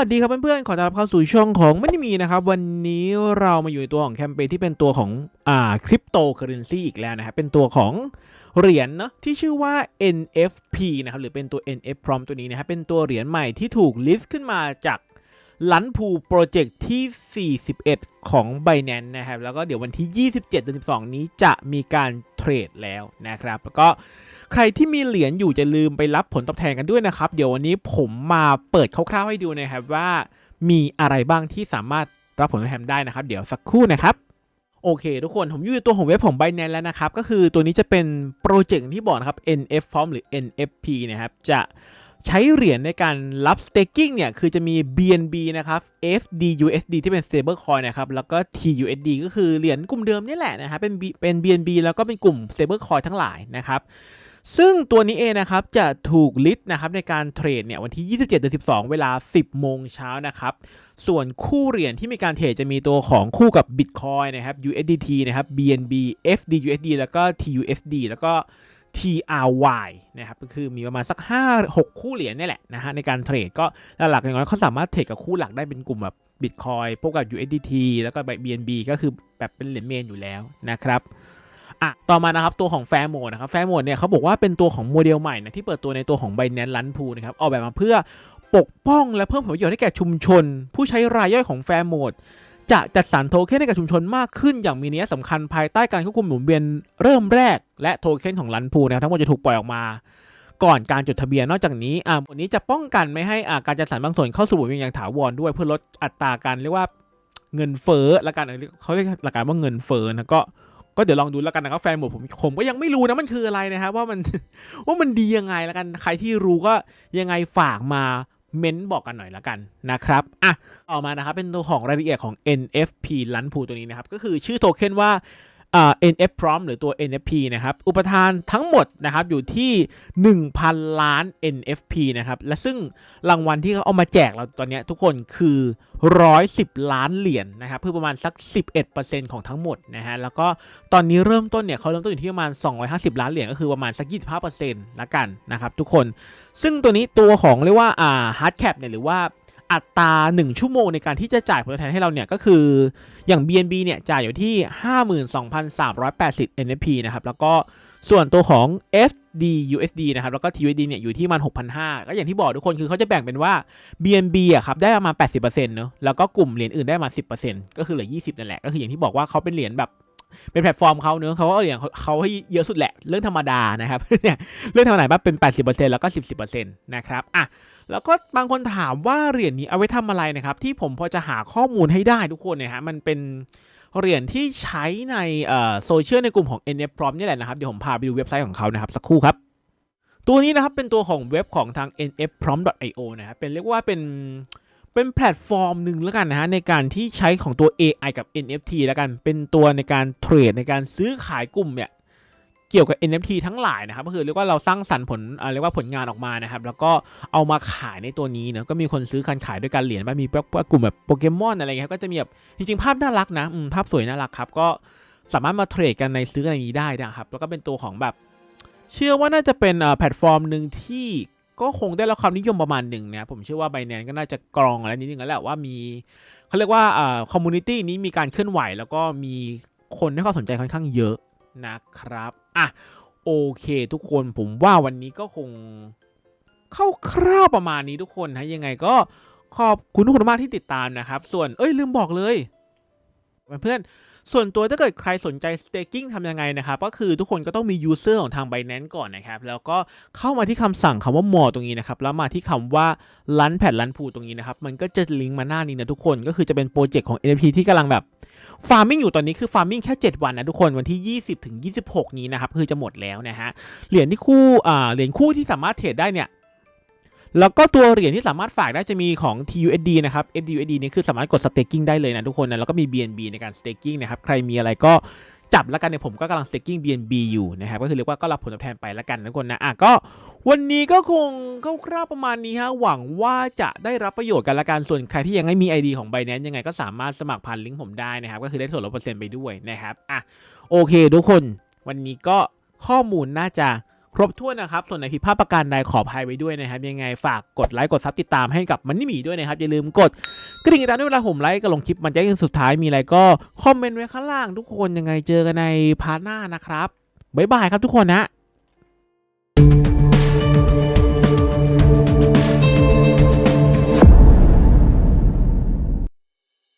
วัสดีครับเพื่อนๆ ขอต้อนรับเข้าสู่ช่องของไม่ได้มีนะครับ วันนี้เรามาอยู่ในตัวของแคมเปญที่เป็นตัวของอ่าคริปโตเคอเรนซีอีกแล้วนะครับเป็นตัวของเหรียญเนาะที่ชื่อว่า NFP นะครับหรือเป็นตัว NF Prom ตัวนี้นะครับเป็นตัวเหรียญใหม่ที่ถูกลิสต์ขึ้นมาจากลันพูโปรเจกต์ที่ 41 ของ b i n a n c e นะครับแล้วก็เดี๋ยววันที่ 27เดือน12 นี้จะมีการเทรดแล้วนะครับแล้วก็ ใครที่มีเหรียญอยู่จะลืมไปรับผลตอบแทนกันด้วยนะครับ เดี๋ยววันนี้ผมมาเปิดคร่าวๆให้ดูนะครับว่า มีอะไรบ้างที่สามารถรับผลตอบแทนได้นะครับ เดี๋ยวสักครู่นะครับโอเค ทุกคนผมอยู่ในตัวของเว็บของ Binance แล้วนะครับ ก็คือตัวนี้จะเป็นโปรเจกต์ที่บอกนะครับ NF Form หรือ NFP นะครับ จะใช้เหรียญในการรับ staking เนี่ย คือจะมี BNB นะครับ FDUSD ที่เป็น stable coin นะครับ แล้วก็ TUSD ก็คือเหรียญกลุ่มเดิมนี่แหละนะครับเป็นเป็น BNB แล้วก็เป็นกลุ่ม stable coin ทั้งหลายนะครับ ซึ่งตัวนี้เองนะครับจะถูกลิสต์นะครับในการเทรดเนี่ยวันที่ 27เดือน12 เวลา 10 โมงเช้านะครับ ส่วนคู่เหรียญที่มีการเทรดจะมีตัวของคู่กับ Bitcoin นะครับ USDT นะครับ BNB FDUSD แล้วก็ TUSD แล้วก็ TRY นะครับก็คือมีประมาณสัก 5 6 คู่เหรียญนี่แหละนะฮะในการเทรดก็หลักๆอย่างน้อยเขาสามารถเทรดกับคู่หลักได้เป็นกลุ่มแบบ Bitcoin พวกกับ USDT แล้วก็ BNB ก็คือแบบเป็นเหรียญเมนอยู่แล้วนะครับ อะต่อมานะครับตัวของแฟร์โหมดนะครับแฟร์โหมดเนี่ยเขาบอกว่าเป็นตัวของโมเดลใหม่นะที่เปิดตัวในตัวของ Binance ลันพูนะครับออกแบบมาเพื่อปกป้องและเพิ่มผลประโยชน์ให้แก่ชุมชน ผู้ใช้รายย่อยของแฟร์โหมดจะจัดสรรโทเค็นให้กับชุมชนมากขึ้นอย่างมีนัยสำคัญภายใต้การควบคุมหมุนเวียนเริ่มแรก และโทเค็นของลันพูนะครับทั้งหมดจะถูกปล่อยออกมา ก่อนการจดทะเบียนนอกจากนี้อ่าวันนี้จะป้องกันไม่ให้อ่าการจัดสรรบางส่วนเข้าสู่หมุนเวียนอย่างถาวรด้วยเพื่อลดอัตราการเรียกว่าเงินเฟ้อและการเขาเรียกหลักการว่าเงินเฟ้อนะก็ ก็เดี๋ยวลองดูแล้วกันนะครับแฟนหมดผมผมก็ยังไม่รู้นะมันคืออะไรนะครับว่ามันว่ามันดียังไงแล้วกันใครที่รู้ก็ยังไงฝากมาเม้นบอกกันหน่อยแล้วกันนะครับอะต่อมานะครับเป็นตัวของรายละเอียดของ NFP ลันพูตัวนี้นะครับก็คือชื่อโทเค็นว่า NF Prom หรือตัว NFP นะครับ อุปทานทั้งหมดนะครับอยู่ที่ 1,000 ล้าน NFP นะครับ และซึ่งรางวัลที่เขาเอามาแจกเราตอนนี้ทุกคนคือ 110 ล้านเหรียญนะครับคือประมาณสัก 11%ของทั้งหมดนะฮะ แล้วก็ตอนนี้เริ่มต้นเนี่ยเขาเริ่มต้นอยู่ที่ประมาณ 250 ล้านเหรียญก็คือประมาณสัก 25%ละกันนะครับทุกคน ซึ่งตัวนี้ตัวของเรียกว่าอ่า hard cap เนี่ยหรือว่า อัตรา 1 ชั่วโมงในการที่จะจ่ายผลตอบแทนให้เราเนี่ยก็คืออย่าง BNB เนี่ยจ่ายอยู่ที่ 52,380 NFP นะครับแล้วก็ส่วนตัวของ FDUSD นะครับแล้วก็ TUSD เนี่ยอยู่ที่มัน6,500ก็อย่างที่บอกทุกคนคือเขาจะแบ่งเป็นว่า BNB อะครับได้ประมาณ 80%เนอะแล้วก็กลุ่มเหรียญอื่นได้มา 10%ก็คือเหลือ 20 นั่นแหละก็คืออย่างที่บอกว่าเขาเป็นเหรียญแบบ เป็นแพลตฟอร์มเขาเนื้อเขาก็เอาเหรียญเขาเขาให้เยอะสุดแหละเรื่องธรรมดานะครับเนี่ยเรื่องธรรมดาบ้างเป็น 80%แล้วก็ 10%นะครับอะแล้วก็บางคนถามว่าเหรียญนี้เอาไว้ทำอะไรนะครับ ที่ผมพอจะหาข้อมูลให้ได้ทุกคนเนี่ยฮะมันเป็นเหรียญที่ใช้ในโซเชียลในกลุ่มของ NF Prom นี่แหละนะครับ เดี๋ยวผมพาไปดูเว็บไซต์ของเขานะครับ สักครู่ครับ ตัวนี้นะครับเป็นตัวของเว็บของทาง nfprom.io นะครับเป็นเรียกว่าเป็น เป็นแพลตฟอร์มหนึ่งแล้วกันนะฮะในการที่ใช้ของตัว AI กับ NFT แล้วกัน เป็นตัวในการเทรดในการซื้อขายกลุ่มเนี่ยเกี่ยวกับ NFT ทั้งหลายนะครับก็คือเรียกว่าเราสร้างสรรค์ผลเรียกว่าผลงานออกมานะครับแล้วก็เอามาขายในตัวนี้เนอะก็มีคนซื้อการขายด้วยการเหรียญบ้างมีพวกกลุ่มแบบโปเกมอนอะไรเงี้ยก็จะมีแบบจริงๆ ภาพน่ารักนะภาพสวยน่ารักครับก็สามารถมาเทรดกันในซื้อในนี้ได้นะครับแล้วก็เป็นตัวของแบบ เชื่อว่าน่าจะเป็นอ่อแพลตฟอร์มหนึ่งที่ ก็คงได้รับความนิยมประมาณหนึ่งนะผมเชื่อว่า b บ n a n c e ก็น่าจะกรองอะไรนิดนึงแล้วแหละว่ามีเขาเรียกว่าอ่าคอมมูนิตี้นี้มีการเคลื่อนไหว แล้วก็มีคนให้ความสนใจค่อนข้างเยอะนะครับอะโอเค ทุกคนผมว่าวันนี้ก็คงเข้าคร่าวๆประมาณนี้ทุกคนนะยังไงก็ขอบคุณทุกคนมากที่ติดตามนะครับ ส่วนเอ้ยลืมบอกเลยเพื่อนๆ ส่วนตัวถ้าเกิดใครสนใจ staking ทำยังไงนะครับ ก็คือทุกคนก็ต้องมี user ของทาง Binance ก่อนนะครับ แล้วก็เข้ามาที่คำสั่งคำว่า more ตรงนี้นะครับ แล้วมาที่คำว่า run แผ่น run pool ตรงนี้นะครับ มันก็จะลิงก์มาหน้านี้นะทุกคน ก็คือจะเป็นโปรเจกต์ของ NFT ที่กำลังแบบ farming อยู่ตอนนี้คือ farming แค่ 7 วันนะทุกคนวันที่ 20 ถึง 26 นี้นะครับ คือจะหมดแล้วนะฮะเหรียญที่คู่อ่าเหรียญคู่ที่สามารถเทรดได้เนี่ย แล้วก็ตัวเหรียญที่สามารถฝากได้จะมีของ TUSD นะครับ FDUSD นี่คือสามารถกด staking ได้เลยนะทุกคนนะแล้วก็มี BNB ในการ staking นะครับใครมีอะไรก็จับแล้วกันเนี่ยผมก็กำลัง staking BNB อยู่นะครับก็คือเรียกว่าก็รับผลตอบแทนไปแล้วกันทุกคนนะอะก็วันนี้ก็คงคร่าวๆประมาณนี้ฮะหวังว่าจะได้รับประโยชน์กันละกันส่วนใครที่ยังไม่มี ID ของ Binance ยังไงก็สามารถสมัครผ่านลิงก์ผมได้นะครับก็คือได้ส่วนลดเปอร์เซ็นต์ไปด้วยนะครับอะโอเค ทุกคนวันนี้ก็ข้อมูลน่าจะ ครบถ้วนนะครับ ส่วนไหนผิดพลาดประการใดขออภัยไว้ด้วยนะครับ ยังไงฝากกดไลค์กดซับติดตามให้กับมันนี่หมีด้วยนะครับ อย่าลืมกดกระดิ่งติดตามด้วยเวลาผมไลค์กับลงคลิปมันจะยังสุดท้ายมีอะไรก็คอมเมนต์ไว้ข้างล่าง ทุกคนยังไงเจอกันในพาร์ทหน้านะครับบ๊ายบายครับทุกคนนะ